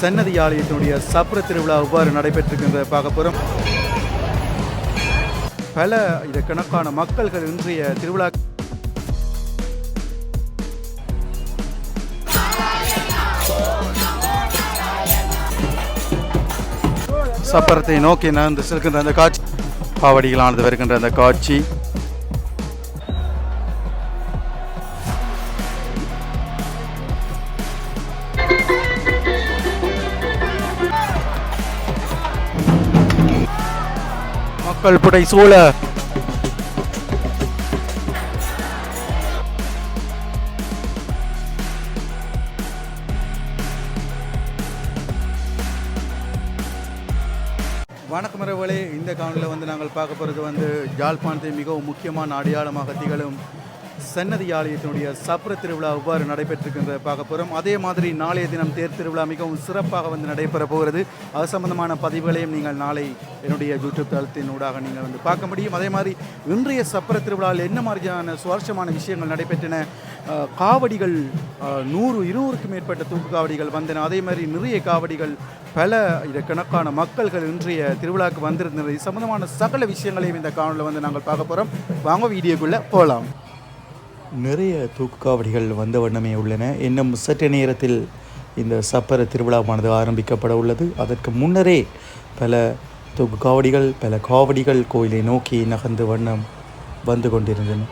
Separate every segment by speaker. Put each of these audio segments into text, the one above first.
Speaker 1: சன்னதி ஆலயத்தினுடைய சப்ர திருவிழா எவ்வாறு நடைபெற்றிருக்கின்ற பார்க்க போகிறோம் பல கணக்கான மக்கள்கள் இன்றைய திருவிழா சப்பரத்தை நோக்கி நகர்ந்து செல்கின்ற அந்த காட்சி பாவடிகளானது வருகின்ற அந்த காட்சி. கல்புடை சூழ. வணக்கம் இரவுகளே. இந்த காணொலியில் வந்து நாங்கள் பார்க்க போகிறது வந்து ஜாழ்ப்பாணத்தை மிகவும் முக்கியமான அடையாளமாக திகழும் சன்னதி ஆலயத்தினுடைய சப்பர திருவிழா எவ்வாறு நடைபெற்றிருக்கின்ற பார்க்க போகிறோம் அதே மாதிரி நாளைய தினம் தேர் திருவிழா மிகவும் சிறப்பாக வந்து நடைபெற போகிறது. அது சம்பந்தமான பதிவுகளையும் நீங்கள் நாளை என்னுடைய யூடியூப் தளத்தின் ஊடாக நீங்கள் வந்து பார்க்க முடியும். அதே மாதிரி இன்றைய சப்பர திருவிழாவில் என்ன மாதிரியான சுவாரஸ்யமான விஷயங்கள் நடைபெற்றன? காவடிகள் நூறு இருநூறுக்கும் மேற்பட்ட தூக்கு காவடிகள் வந்தன. அதே மாதிரி நிறைய காவடிகள் பல கணக்கான மக்கள்கள் இன்றைய திருவிழாவுக்கு வந்திருந்தது இது சம்பந்தமான சகல விஷயங்களையும் இந்த காணொலியில் வந்து நாங்கள் பார்க்க போகிறோம் வாங்க வீடியோக்குள்ளே போகலாம். நிறைய தூக்கு காவடிகள் வந்த வண்ணமே உள்ளன. இன்னும் சற்று நேரத்தில் இந்த சப்பர திருவிழாவானது ஆரம்பிக்கப்பட உள்ளது. அதற்கு முன்னரே பல தூக்கு காவடிகள் பல காவடிகள் கோயிலை நோக்கி நகர்ந்து வண்ணம் வந்து கொண்டிருந்தன.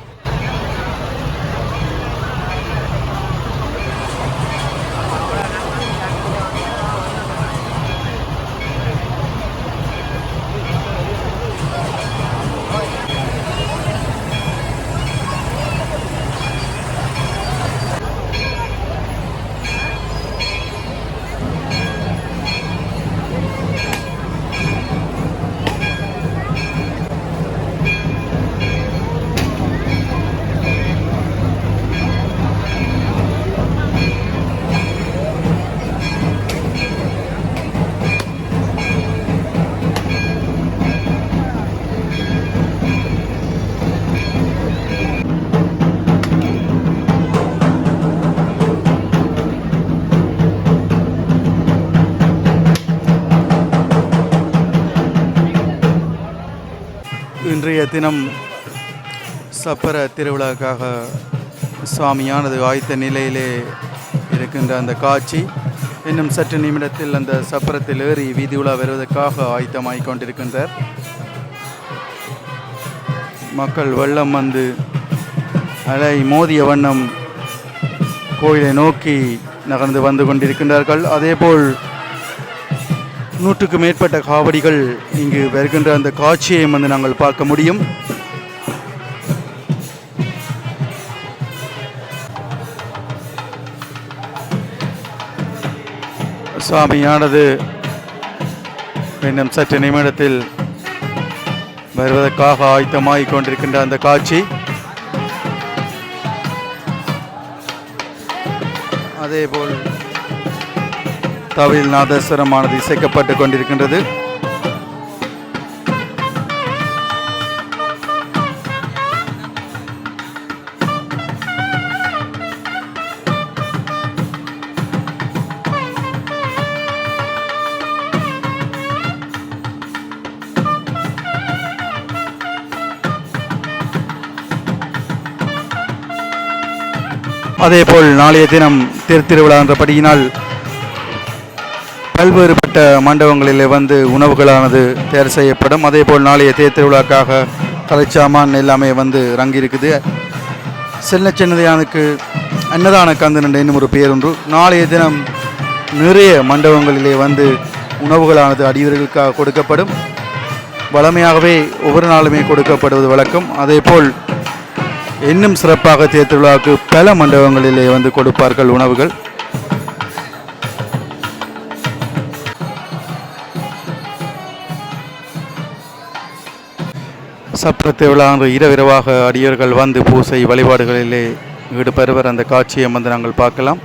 Speaker 1: இன்றைய தினம் சப்பர திருவிழாக்காக சுவாமியானது ஆயத்த நிலையிலே இருக்கின்ற அந்த காட்சி. இன்னும் சற்று நிமிடத்தில் அந்த சப்பரத்தில் ஏறி வீதி உலா வருவதற்காக ஆயத்தமாகிக் கொண்டிருக்கின்றார். மக்கள் வெள்ளம் வந்து அலை மோதிய வண்ணம் கோயிலை நோக்கி நகர்ந்து வந்து கொண்டிருக்கின்றார்கள். அதேபோல் நூற்றுக்கு மேற்பட்ட காவடிகள் இங்கு வருகின்ற அந்த காட்சியை வந்து நாங்கள் பார்க்க முடியும். சுவாமியானது இன்னும் சற்று நிமிடத்தில் வருவதற்காக ஆயத்தமாகிக் கொண்டிருக்கின்ற அந்த காட்சி. அதேபோல் தவில் நாதஸ்வரமானது இசைக்கப்பட்டு கொண்டிருக்கின்றது. அதேபோல் நாளைய தினம் திருத்திருவிழா என்றபடியினால் பல்வேறுபட்ட மண்டபங்களில் வந்து உணவுகளானது தயார் செய்யப்படும். அதேபோல் நாளைய தேர் திருவிழாக்காக கலைச்சாமான் எல்லாமே வந்து ரங்கியிருக்குது. செல்ல சின்னதையானுக்கு அன்னதான கந்தன் என்ற இன்னும் ஒரு பேர் நாளைய தினம் நிறைய மண்டபங்களிலே வந்து உணவுகளானது அடியவர்களுக்காக கொடுக்கப்படும். வளமையாகவே ஒவ்வொரு நாளுமே கொடுக்கப்படுவது வழக்கம். அதேபோல் இன்னும் சிறப்பாக தேர் திருவிழாவுக்கு பல மண்டபங்களிலே வந்து கொடுப்பார்கள் உணவுகள். சப்ர திருவிழா அன்று இரவிரவாக அடியர்கள் வந்து பூசை வழிபாடுகளிலே ஈடுபெறுவர் அந்த காட்சியை வந்து நாங்கள் பார்க்கலாம்.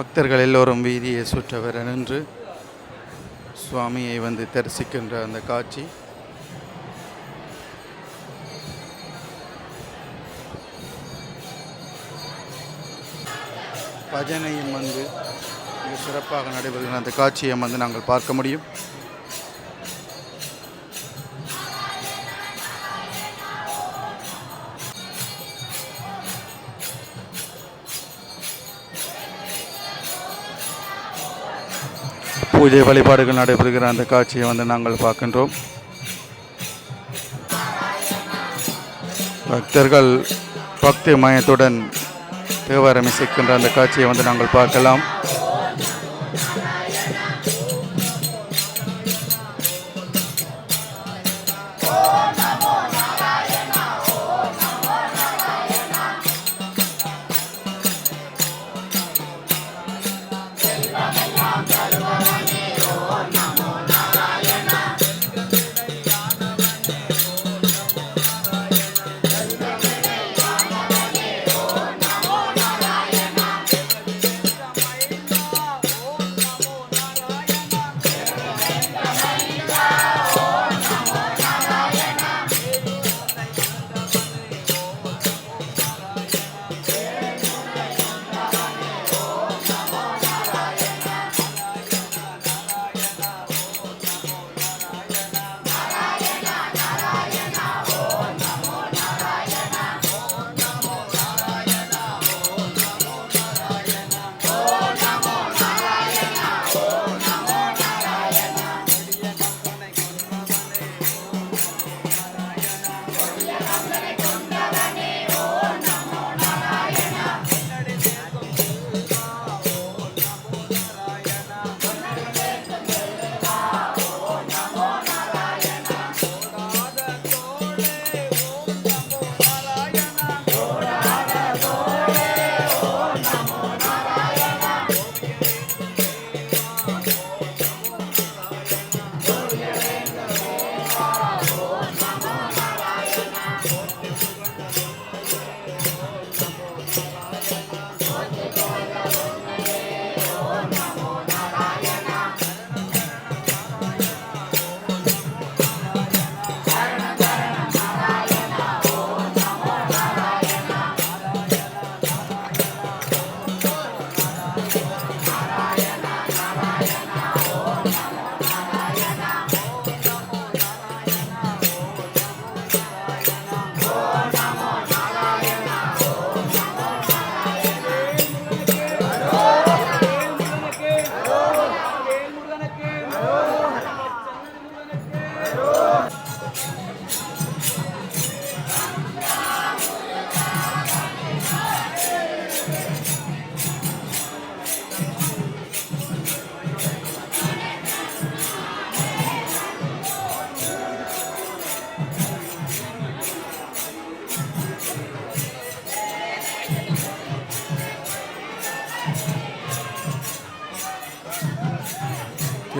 Speaker 1: பக்தர்கள் எல்லோரும் வீதியை சுற்றவர நின்று சுவாமியை வந்து தரிசிக்கின்ற அந்த காட்சி. பஜனையும் வந்து மிக சிறப்பாக நடைபெறுகிற அந்த காட்சியை வந்து நாங்கள் பார்க்க முடியும். பூஜை வழிபாடுகள் நடைபெறுகிற அந்த காட்சியை வந்து நாங்கள் பார்க்கின்றோம். பக்தர்கள் பக்தி மயத்துடன் தேவாரம் இசைக்கின்ற அந்த காட்சியை வந்து நாங்கள் பார்க்கலாம்.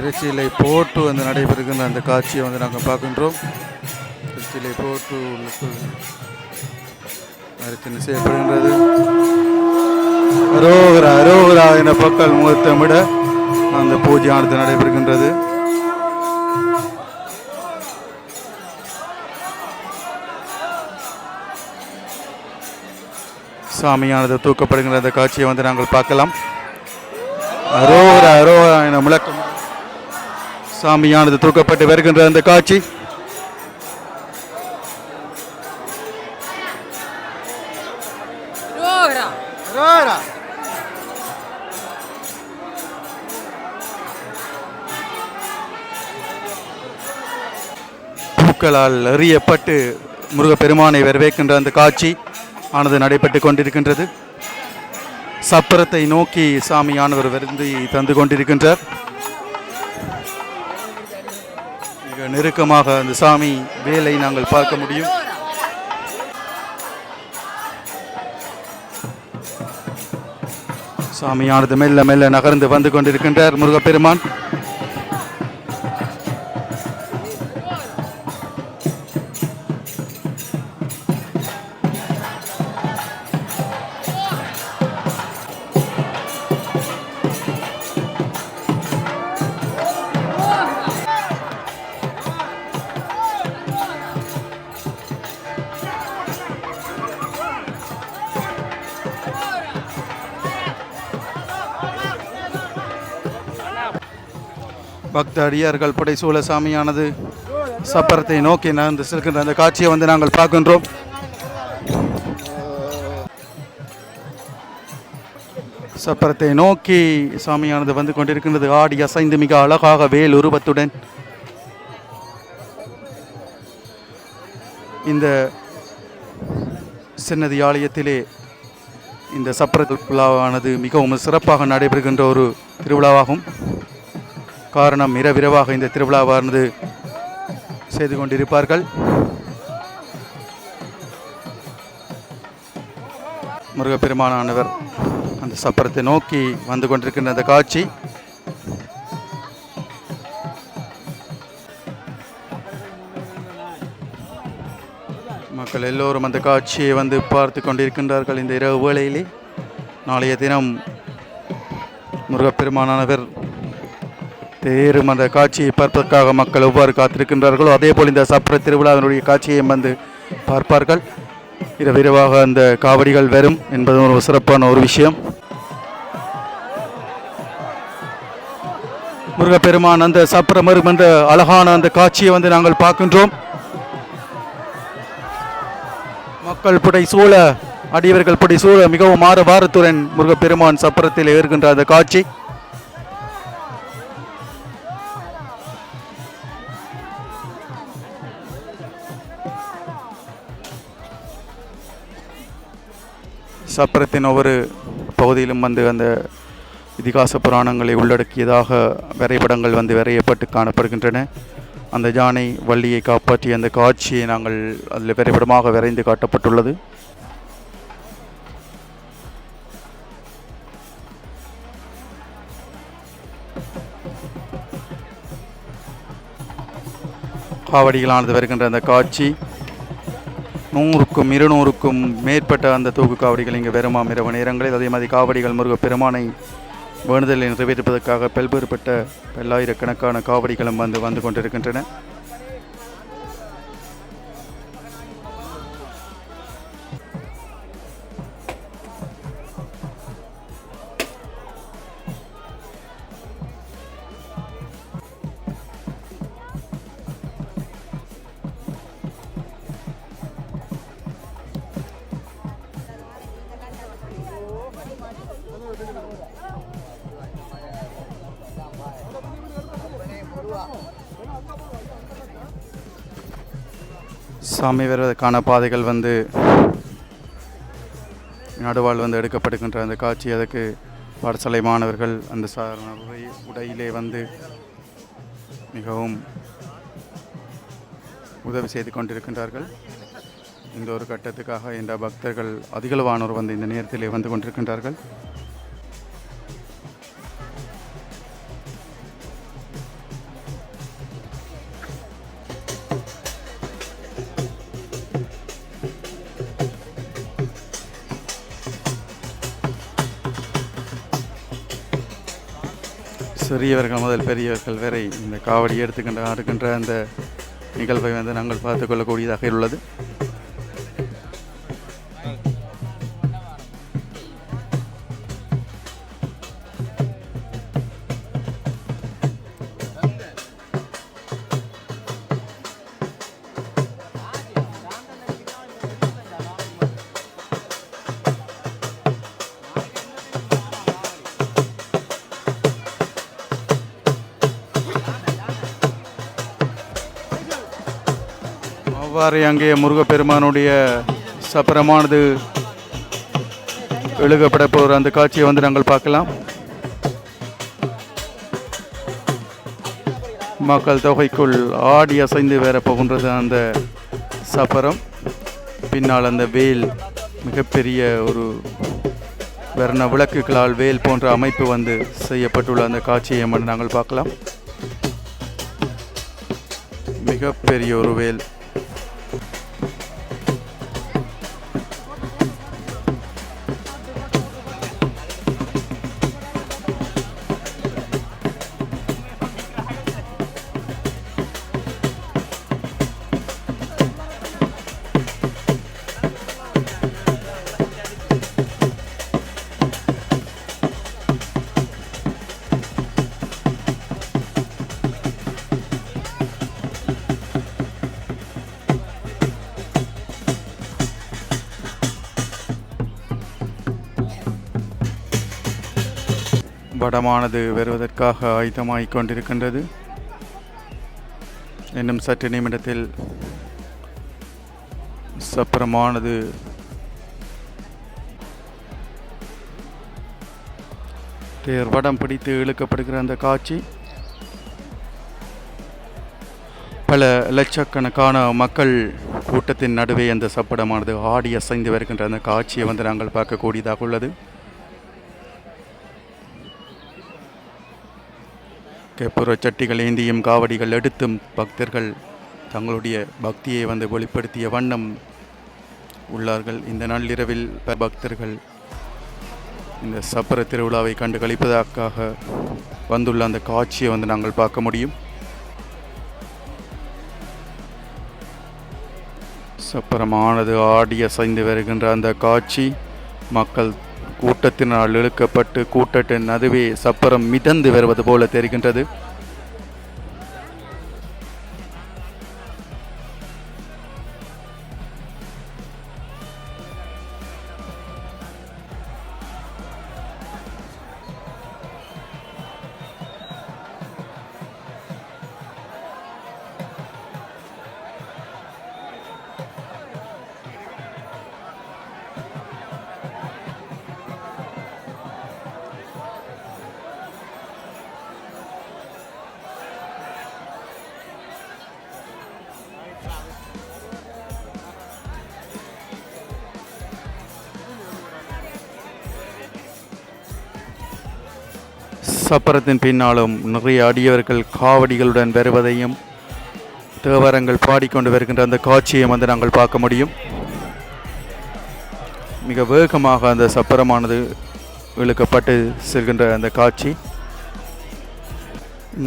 Speaker 1: திருச்சியிலை போட்டு வந்து நடைபெறுகின்ற அந்த காட்சியை வந்து நாங்கள் பார்க்கின்றோம். திருச்சியிலை போட்டு உள்ளுக்குள் செய்யப்படுகின்றது அரோகரா அரோகரா என பக்கல் முகத்தமிட அந்த பூஜையானது நடைபெறுகின்றது. சாமியானது தூக்கப்படுகின்ற அந்த காட்சியை வந்து நாங்கள் பார்க்கலாம். அரோகரா அரோகரா என முழக்கம் சாமியானது தூக்கப்பட்டு வருகின்ற அந்த காட்சி. பூக்களால் எறியப்பட்டு முருகப்பெருமானை வரவேற்கின்ற அந்த காட்சி ஆனது நடைபெற்று கொண்டிருக்கின்றது. சப்பரத்தை நோக்கி சாமியானவர் விருந்து தந்து கொண்டிருக்கின்றார். நெருக்கமாக அந்த சாமி வேலை நாங்கள் பார்க்க முடியும். சாமியானது மெல்ல மெல்ல நகர்ந்து வந்து கொண்டிருக்கின்றார் முருகப்பெருமான். அடியார்கள் புடைசூழ சாமியானது. சப்பரத்தை நோக்கி நகர்ந்து செல்கின்ற அந்த காட்சியை வந்து நாங்கள் பார்க்கின்றோம். சப்பரத்தை நோக்கி சாமியானது வந்து கொண்டிருக்கின்றது. ஆடி அசைந்து மிக அழகாக வேல் உருவத்துடன். இந்த சின்னதி ஆலயத்திலே இந்த சப்பர விழாவானது மிகவும் சிறப்பாக நடைபெறுகின்ற ஒரு திருவிழாவாகும். காரணம் இரவிரவாக இந்த திருவிழாவானது செய்து கொண்டிருப்பார்கள். முருகப்பெருமானானவர் அந்த சப்பரத்தை நோக்கி வந்து கொண்டிருக்கின்ற அந்த காட்சி. மக்கள் எல்லோரும் அந்த காட்சியை வந்து பார்த்து கொண்டிருக்கின்றார்கள் இந்த இரவு வேளையிலே. நாளைய தினம் முருகப்பெருமானானவர் தேரும் அந்த காட்சியை பார்ப்பதற்காக மக்கள் எவ்வாறு காத்திருக்கின்றார்களோ அதே போல் இந்த சப்ர திருவிழாவினுடைய காட்சியையும் வந்து பார்ப்பார்கள். இரவிரவாக அந்த காவடிகள் வரும் என்பது ஒரு சிறப்பான ஒரு விஷயம். முருகப்பெருமான் அந்த சப்ரமரும் அந்த அழகான அந்த காட்சியை வந்து நாங்கள் பார்க்கின்றோம். மக்கள் புடை சூழ அடியவர்கள் புடை சூழ மிகவும் ஆறு வாரத்துடன் முருகப்பெருமான் சப்பரத்தில் ஏறுகின்ற அந்த காட்சி. சப்பரத்தின் ஒவ்வொரு பகுதியிலும் வந்து அந்த இதிகாச புராணங்களை உள்ளடக்கியதாக வரைபடங்கள் வந்து வரையப்பட்டு காணப்படுகின்றன. அந்த ஜானை வள்ளியை காப்பாற்றிய அந்த காட்சியை நாங்கள் அதில் வரைபடமாக வரைந்து காட்டப்பட்டுள்ளது. காவடிகளானது வருகின்ற அந்த காட்சி நூறுக்கும் இருநூறுக்கும் மேற்பட்ட அந்த தூக்கு காவடிகள் இங்கே வருமாம். இரவு நேரங்களில் அதே மாதிரி காவடிகள் முருக பெருமானை வேண்டுதலை நிறைவேற்றுவதற்காக பல்வேறுபட்ட பல்லாயிரக்கணக்கான காவடிகளும் வந்து வந்து கொண்டிருக்கின்றன. சாமி வருவதற்கான பாதைகள் வந்து நடுவால் வந்து எடுக்கப்படுகின்ற அந்த காட்சி. அதற்கு பாடசாலை மாணவர்கள் அந்த சாதாரண உடை உடையிலே வந்து மிகவும் உதவி செய்து கொண்டிருக்கின்றார்கள். இந்த ஒரு கட்டத்துக்காக இந்த பக்தர்கள் அதிகளவானோர் வந்து இந்த நேரத்திலே வந்து கொண்டிருக்கின்றார்கள். சிறியவர்கள் முதல் பெரியவர்கள் வரை இந்த காவடி எடுத்துக்கின்ற ஆடுகின்ற அந்த நிகழ்வை வந்து நாங்கள் பார்த்துக்கொள்ளக்கூடியதாக உள்ளது. பாறை அங்கே முருகப்பெருமானுடைய சப்பரமானது எழுகப்பட போகிற அந்த காட்சியை வந்து நாங்கள் பார்க்கலாம். மக்கள் தொகைக்குள் ஆடி அசைந்து வேற போகின்றது அந்த சப்பரம். பின்னால் அந்த வேல் மிகப்பெரிய ஒரு வர்ண விளக்குகளால் வேல் போன்ற அமைப்பு வந்து செய்யப்பட்டுள்ள அந்த காட்சியை நாங்கள் பார்க்கலாம். மிகப்பெரிய ஒரு வேல். படமானது வருவதற்காக ஆயுதமாகிக் கொண்டிருக்கின்றது. இன்னும் சற்று நிமிடத்தில் சப்பரமானது தேர் வடம் பிடித்து இழுக்கப்படுகிற அந்த காட்சி. பல லட்சக்கணக்கான மக்கள் கூட்டத்தின் நடுவே அந்த சப்படமானது ஆடி அசைந்து வருகின்ற அந்த காட்சியை வந்து நாங்கள் பார்க்கக்கூடியதாக உள்ளது. கேப்புற சட்டிகள் ஏந்தியும் காவடிகள் எடுத்தும் பக்தர்கள் தங்களுடைய பக்தியை வந்து வெளிப்படுத்திய வண்ணம் உள்ளார்கள். இந்த நள்ளிரவில் பக்தர்கள் இந்த சப்பர திருவிழாவை கண்டு கழிப்பதற்காக வந்துள்ள அந்த காட்சியை வந்து நாங்கள் பார்க்க முடியும். சப்பரமானது ஆடி அசைந்து வருகின்ற அந்த காட்சி மக்கள் கூட்டத்தினால் இழுக்கப்பட்டு கூட்டத்தின் நடுவே சப்பரம் மிதந்து வருவது போல தெரிகின்றது. சப்பரத்தின் பின்னாலும் நிறைய அடியவர்கள் காவடிகளுடன் வருவதையும் தேவரங்கள் பாடிக்கொண்டு வருகின்ற அந்த காட்சியை வந்து நாங்கள் பார்க்க முடியும். மிக வேகமாக அந்த சப்பரமானது இழுக்கப்பட்டு செல்கின்ற அந்த காட்சி.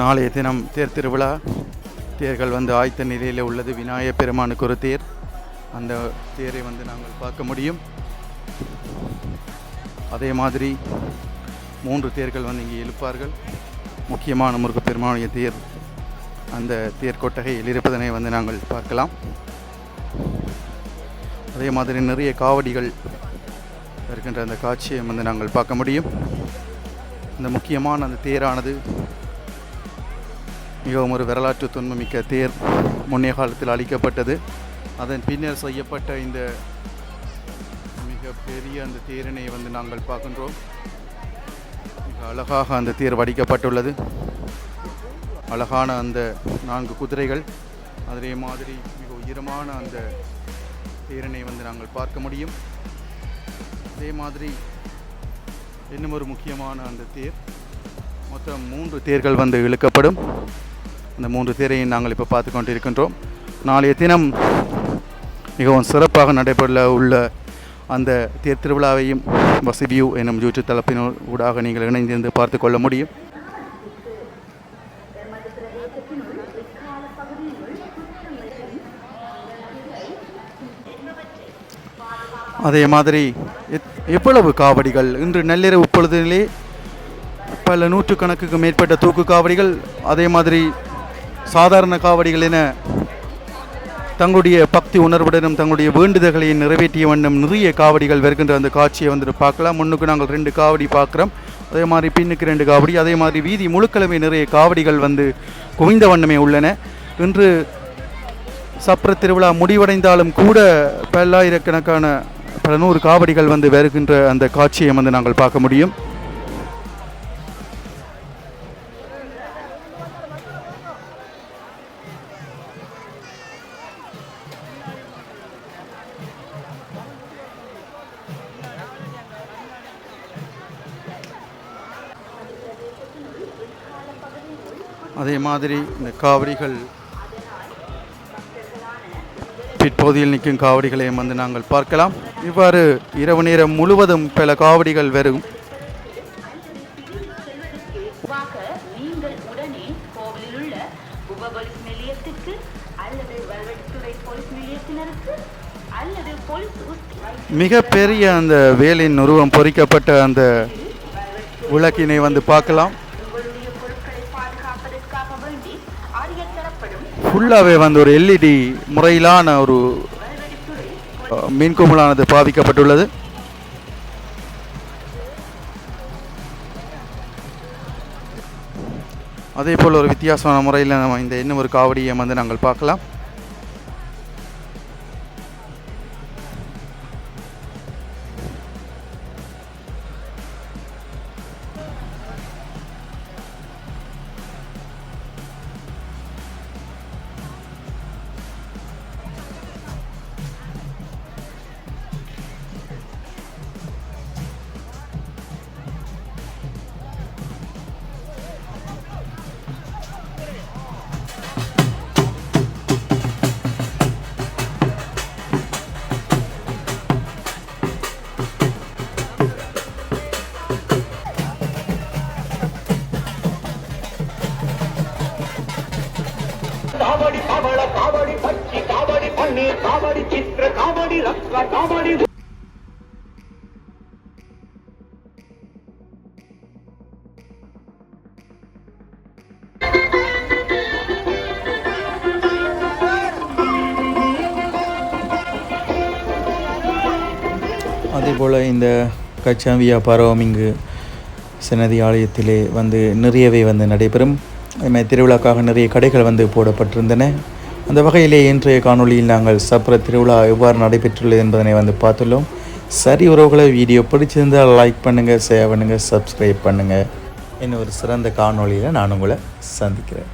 Speaker 1: நாளைய தினம் தேர் திருவிழா தேர்கள் வந்து ஆயத்த நிலையில் உள்ளது விநாயக பெருமானுக்கு ஒரு தேர். அந்த தேரை வந்து நாங்கள் பார்க்க முடியும். அதே மாதிரி மூன்று தேர்கள் வந்து இங்கே இழுப்பார்கள். முக்கியமான முருகப் பெருமானிய தேர் அந்த தேர் கொட்டகையில் இருப்பதனை வந்து நாங்கள் பார்க்கலாம். அதே மாதிரி நிறைய காவடிகள் இருக்கின்ற அந்த காட்சியை வந்து நாங்கள் பார்க்க முடியும். இந்த முக்கியமான அந்த தேரானது மிகவும் ஒரு வரலாற்று துன்பமிக்க தேர் முன்னைய காலத்தில் அளிக்கப்பட்டது அதன் பின்னர் செய்யப்பட்ட இந்த மிக பெரிய அந்த தேரினை வந்து நாங்கள் பார்க்கின்றோம். அழகாக அந்த தேர் வடிக்கப்பட்டுள்ளது. அழகான அந்த நான்கு குதிரைகள் அதே மாதிரி மிக உயரமான அந்த தேரினை வந்து நாங்கள் பார்க்க முடியும். அதே மாதிரி இன்னும் ஒரு முக்கியமான அந்த தேர் மொத்தம் மூன்று தேர்கள் வந்து இழுக்கப்படும். அந்த மூன்று தேரையும் நாங்கள் இப்போ பார்த்து கொண்டிருக்கின்றோம். நாளைய தினம் மிகவும் சிறப்பாக நடைபெற உள்ள அந்த தேர் திருவிழாவையும் வசிபியூ எனும் யூடியூப் தளப்பினோடு ஊடாக நீங்கள் இணைந்திருந்து பார்த்து கொள்ள முடியும். அதே மாதிரி எவ்வளவு காவடிகள்? இன்று நள்ளிரவு பொழுதிலே பல நூற்றுக்கணக்குக்கு மேற்பட்ட தூக்கு காவடிகள் அதே மாதிரி சாதாரண காவடிகள் என தங்களுடைய பக்தி உணர்வுடனும் தங்களுடைய வேண்டுதல்களை நிறைவேற்றிய வண்ணம் நிறைய காவடிகள் வருகின்ற அந்த காட்சியை வந்துட்டு பார்க்கலாம். முன்னுக்கு நாங்கள் ரெண்டு காவடி பார்க்குறோம். அதே மாதிரி பின்னுக்கு ரெண்டு காவடி அதே மாதிரி வீதி முழுக்கிழமை நிறைய காவடிகள் வந்து குவிந்த வண்ணமே உள்ளன. இன்று சப்ர திருவிழா முடிவடைந்தாலும் கூட பல்லாயிரக்கணக்கான பல நூறு காவடிகள் வந்து வருகின்ற அந்த காட்சியை வந்து நாங்கள் பார்க்க முடியும். அதே மாதிரி இந்த காவடிகள். பிற்பகுதியில் நிற்கும் காவடிகளையும் வந்து நாங்கள் பார்க்கலாம். இவ்வாறு இரவு நேரம் முழுவதும் பல காவடிகள் வரும் பெரிய அந்த வேலின் உருவம் பொறிக்கப்பட்ட அந்த விளக்கினை வந்து பார்க்கலாம். ஃபுல்லாகவே வந்து ஒரு எல்இடி முறையிலான ஒரு மின்குமலானது பாவிக்கப்பட்டுள்ளது. அதே போல் ஒரு வித்தியாசமான முறையில் நம்ம இந்த இன்னும் ஒரு காவடியை வந்து நாங்கள் பார்க்கலாம்.
Speaker 2: காவடி சித்திர காவடி ரத்ன காவடி
Speaker 1: அதே போல் இந்த கச்சாம்பியா பரவம் இங்கு சன்னதி ஆலயத்திலே வந்து நிறையவே வந்து நடைபெறும். அதுமாதிரி திருவிழாக்காக நிறைய கடைகள் வந்து போடப்பட்டிருந்தன. அந்த வகையிலே இன்றைய காணொளியில் நாங்கள் சப்பர திருவிழா எவ்வாறு நடைபெற்றுள்ளது என்பதனை வந்து பார்த்துள்ளோம். சரி உறவுகளை வீடியோ பிடிச்சிருந்தால் லைக் பண்ணுங்கள் ஷேர் பண்ணுங்கள் சப்ஸ்கிரைப் பண்ணுங்கள் இன்னும் ஒரு சிறந்த காணொளியில் நான் உங்களை சந்திக்கிறேன்.